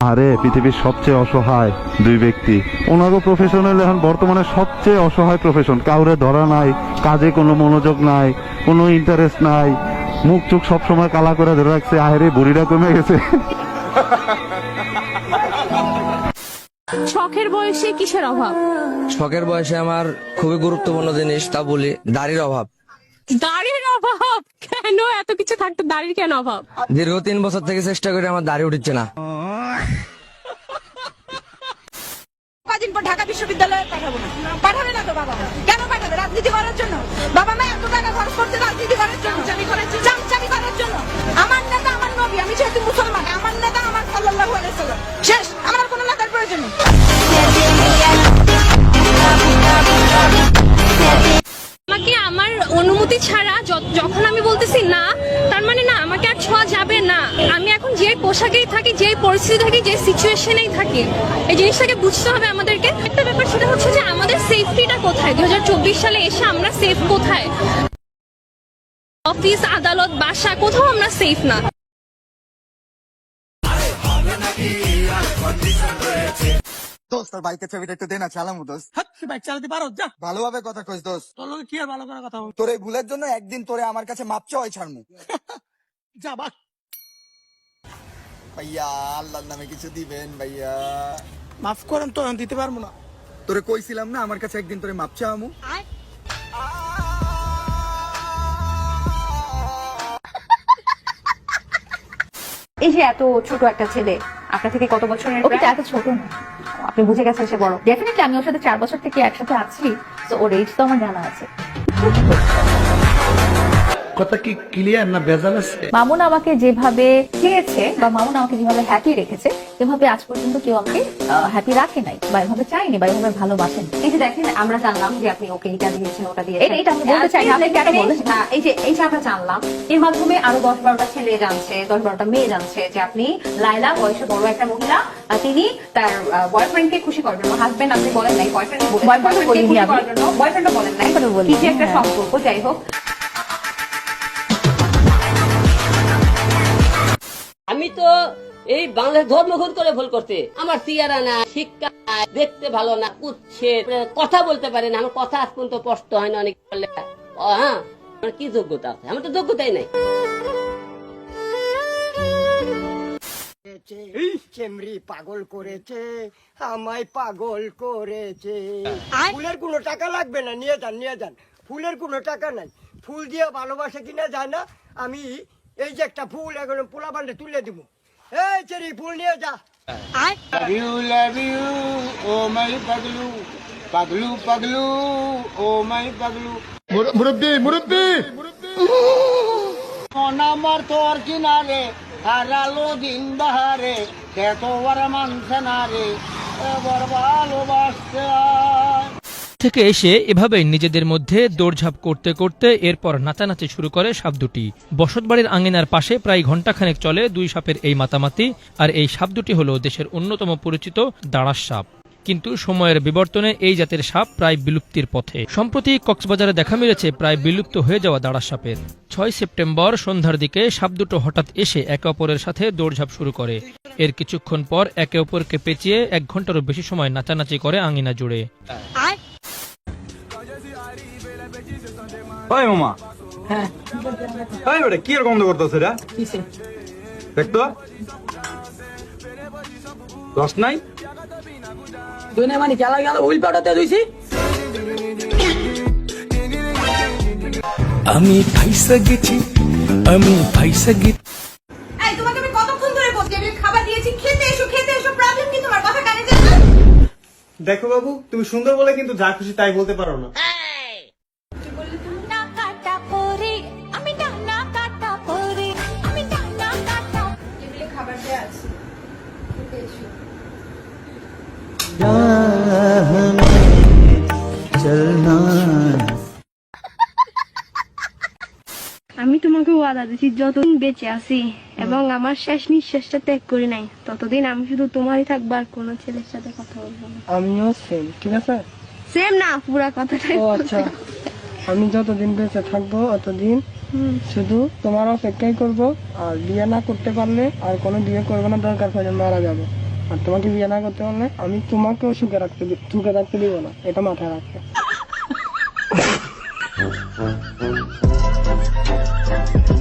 আরে পৃথিবীর সবচেয়ে অসহায় দুই ব্যক্তি। ওনারও প্রফেশনাল এখন বর্তমানে সবচেয়ে অসহায় প্রফেশন কাউরে ধরা নাই কাজে কোনো মনোযোগ নাই কোনো ইন্টারেস্ট নাই। মুখ চোখ সবসময় কালা করে ধরে রাখছে আহেরে বুড়িটা কমে গেছে। শখের বয়সে কিসের অভাব? শখের বয়সে আমার খুবই গুরুত্বপূর্ণ জিনিস তা বলি দাড়ির অভাব। দাড়ির অভাব। কেন? এত কিছু থাকতে দাড়ির কেন অভাব? দীর্ঘ তিন বছর থেকে চেষ্টা করে আমার দাড়ি উঠছে না। কদিন পর ঢাকা বিশ্ববিদ্যালয়ে পাঠাবো না। পাঠাবে না তো বাবা। কেন পাঠাবে? রাজনীতি করার জন্য। বাবা মা এত টাকা খরচ করছে রাজনীতি করার জন্য চামচামি করার জন্য। ছাড়া যখন আমি বলতেছি না, তার মানে না, আমাকে আর ছোঁয়া যাবে না। আমি এখন যে পোশাকেই থাকি যে পরিস্থিতি থাকি যে সিচুয়েশনেই থাকি, এই জিনিসটাকে বুঝতে হবে আমাদেরকে। একটা ব্যাপার সেটা হচ্ছে যে আমাদের সেফটিটা কোথায়? দু হাজার চব্বিশ সালে এসে আমরা সেফ কোথায়? অফিস, আদালত, বাসা, কোথাও আমরা সেফ না। দোস্ত তোর বাইকের চাবিটা একটু দে না চালামু দোস্ত। বাইক চালাতে পারো যা। ভালোভাবে কথা কইস দোস্ত। তোর লোকে কি আর ভালো করে কথা বল তোর এই ভুলের জন্য একদিন তোরে আমার কাছে মাপ চাওয়াই ছাড়মু। যা বাক ভাইয়া আল্লাহর নামে কিছু দিবেন ভাইয়া। মাফ করেন তো দিতে পারব না। তোরে কইছিলাম না আমার কাছে একদিন তোরে মাপ চাওয়ামু। এই যে এত ছোট একটা ছেলে। আপনার থেকে কত বছরের ওকে এত ছোট না আপনি বুঝে গেছেন সে বড়। ডেফিনেটলি আমি ওর সাথে চার বছর থেকে একসাথে আছি তো ওর এজ তো আমার জানা আছে। কথা কি ক্লিয়ার না ভেজাল আছে? মামুন আমাকে যেভাবে খেয়েছে বা মামুন আমাকে যেভাবে হ্যাপি রেখেছে এভাবে আজ পর্যন্ত কেউ আমাকে হ্যাপি রাখে নাই বা এভাবে চাইনি বা এভাবে ভালোবাসেন এই যে দেখেন আমরা জানলাম যে আপনি ওকে এটা দিয়েছেন ওটা দিয়েছেন। এটা- আমি বলতে চাই আপনি কেন এই যে এই যে আমরা জানলাম এর মাধ্যমে আরও দশ বারোটা ছেলে জানছে দশ বারোটা মেয়ে জানছে যে আপনি লাইলা বয়সে বড় একটা মহিলা তিনি তার বয়ফ্রেন্ডকে খুশি করার জন্য হাজবেন্ড আপনি বলেন নাই বয়ফ্রেন্ড ও বলিনি আমি। বয়ফ্রেন্ডও বলেন নাই। কি যে একটা হ্যাঁ। সম্পর্ক যাই হোক। আমি তো এই বাংলাদেশ ধর্মঘট করে ভুল করতে। আমার তিয়ারা না শিক্ষা দেখতে ভালো না উচ্ছে কথা বলতে পারে না আমার কথা আজ পর্যন্ত স্পষ্ট হয় না অনেক বললে। হ্যাঁ আমার কি যোগ্যতা আছে? আমার তো যোগ্যতাই নাই। চেমরি পাগল করেছে আমায় পাগল করেছে। ফুলের কোনো টাকা লাগবে না নিয়ে যান নিয়ে যান। ফুলের কোনো টাকা নাই। ফুল দিয়ে ভালোবাসা কিনা যায় না আমি এই যে একটা ফুল এখন পোলা বান্ডে তুলে দিব। এই চেরি ফুল নিয়ে যা। You love you oh my পাগলু পাগলু পাগলু ও মাই পাগলু। মুরব্বি মুরব্বি! আমার তোর কিনারে হারালো দিন বাহারে এত বড় মানছে না রে? এবার ভালোবাসতে আয় থেকে এসে এভাবেই নিজেদের মধ্যে দৌড়ঝাঁপ করতে করতে এরপর নাচানাচি শুরু করে সাপ দুটি। বসতবাড়ির আঙিনার পাশে প্রায় ঘণ্টাখানেক চলে দুই সাপের এই মাতামাতি, আর এই সাপ দুটি হল দেশের অন্যতম পরিচিত দাঁড়াস সাপ। কিন্তু সময়ের বিবর্তনে এই জাতের সাপ প্রায় বিলুপ্তির পথে। সম্প্রতি কক্সবাজারে দেখা মিলেছে প্রায় বিলুপ্ত হয়ে যাওয়া দাঁড়াস সাপের। ছয় সেপ্টেম্বর সন্ধ্যার দিকে সাপ দুটো হঠাৎ এসে একে অপরের সাথে দৌড়ঝাঁপ শুরু করে। এর কিছুক্ষণ পর একে অপরকে পেঁচিয়ে এক ঘন্টারও বেশি সময় নাচানাচি করে আঙিনা জুড়ে। ওই মামা। হ্যাঁ। ওই বেটা কি এরকম করতেছে রে? দেখতো দশ নাই? মানে খেলা গেল উইল পাঠাতে দিয়েছি আমি ফাইসা গেছি আমি ফাইসা গেছি। এই তোমাকে আমি কতক্ষণ ধরে বলছি? আমি খাবার দিয়েছি খেতে এসো খেতে এসো প্রবলেম কি তোমার? কথা কানে যায় দেখো বাবু তুমি সুন্দর বলে কিন্তু যা খুশি তাই বলতে পারো না। আমি তোমাকে ওয়াদা দিচ্ছি যতদিন বেঁচে আছি এবং আমার শেষ নিঃশ্বাসটা ত্যাগ করি নাই ততদিন আমি শুধু তোমারই থাকব আর কোনো ছেলের সাথে কথা বলব না। আমিও সেম ঠিক আছে? সেম না পুরা কথাটাই ও আচ্ছা। আমি যতদিন বেঁচে থাকব অতদিন শুধু তোমার অপেক্ষাই করব আর বিয়ে না করতে পারলে আর কোনো বিয়ে করব না দরকার পড়লে মারা যাব। আর তোমাকে বিয়ে না করতে পারলে আমি তোমাকেও সুখে রাখতে সুখে রাখতে দিব না। এটা মাথায় রাখতে